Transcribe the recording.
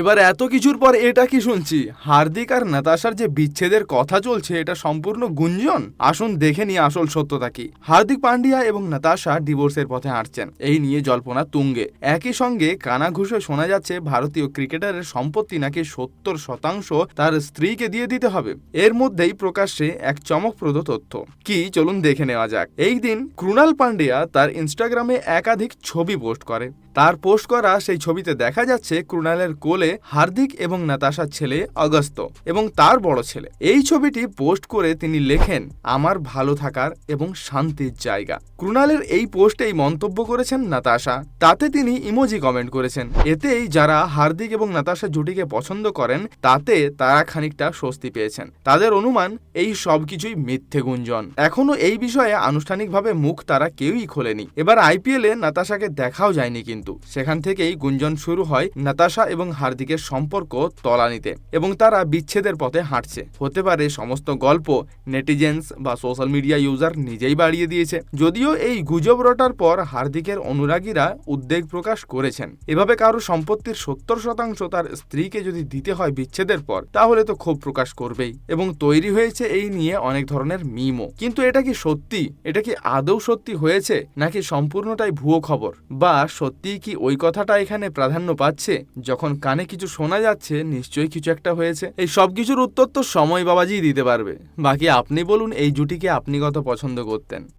এবার এত কিছুর পর এটা কি শুনছি? হার্দিক আর নাতাশার যে বিচ্ছেদের কথা চলছে, এটা সম্পূর্ণ গুঞ্জন? আসুন দেখে নিয়ে আসল সত্যতা কি। হার্দিক পান্ডিয়া এবং নাতাশা ডিভোর্সের পথে হাঁটছেন। এই নিয়ে জল্পনা তুঙ্গে। একই সঙ্গে কানাঘুষে শোনা যাচ্ছে, ভারতীয় ক্রিকেটারের সম্পত্তি নাকি সত্তর শতাংশ তার স্ত্রীকে দিয়ে দিতে হবে। এর মধ্যেই প্রকাশ্যে এক চমকপ্রদ তথ্য। কি? চলুন দেখে নেওয়া যাক। এই দিন ক্রুণাল পান্ডিয়া তার ইনস্টাগ্রামে একাধিক ছবি পোস্ট করে। তার পোস্ট করা সেই ছবিতে দেখা যাচ্ছে ক্রুণালের কোলে হার্দিক এবং নাতাশার ছেলে অগস্ত এবং তার বড় ছেলে। এই ছবিটি পোস্ট করে তিনি লেখেন, আমার ভালো থাকার এবং শান্তির জায়গা। ক্রুণালের এই পোস্টেই মন্তব্য করেছেন নাতাশা। তাতে তিনি ইমোজি কমেন্ট করেছেন, এতেই যারা হার্দিক এবং নাতাশা জুটিকে পছন্দ করেন, তাতে তারা খানিকটা স্বস্তি পেয়েছেন। তাদের অনুমান, এই সব কিছুই মিথ্যে গুঞ্জন। এখনও এই বিষয়ে আনুষ্ঠানিকভাবে মুখ তারা কেউই খোলেনি। এবার আইপিএলে নাতাশাকে দেখাও যায়নি কিন্তু। সেখান থেকেই গুঞ্জন শুরু হয় নাতাশা এবং হার্দিকের সম্পর্ক তলানিতে এবং তারা বিচ্ছেদের পথে হাঁটছে। হতে পারে সমস্ত গল্প নেটিজেন্স বা সোশ্যাল মিডিয়া ইউজার নিজেই বাড়িয়ে দিয়েছে। যদিও এই গুজব রটার পর হার্দিকের অনুরাগীরা উদ্বেগ প্রকাশ করেছেন। এভাবে কারও সম্পত্তির সত্তর শতাংশ তার স্ত্রীকে যদি দিতে হয় বিচ্ছেদের পর, তাহলে তো ক্ষোভ প্রকাশ করবেই এবং তৈরি হয়েছে এই নিয়ে অনেক ধরনের মিমও। কিন্তু এটা কি সত্যি? এটা কি আদৌ সত্যি হয়েছে? নাকি সম্পূর্ণটাই ভুয়ো খবর? বা সত্যিই কি ওই কথাটা এখানে প্রাধান্য পাচ্ছে? যখন কানে কিছু শোনা যাচ্ছে, নিশ্চয়ই কিছু একটা হয়েছে। এই সব কিছুর উত্তর তো সময় বাবাজি দিতে পারবে। বাকি আপনি বলুন, এই জুটিকে আপনি কত পছন্দ করতেন?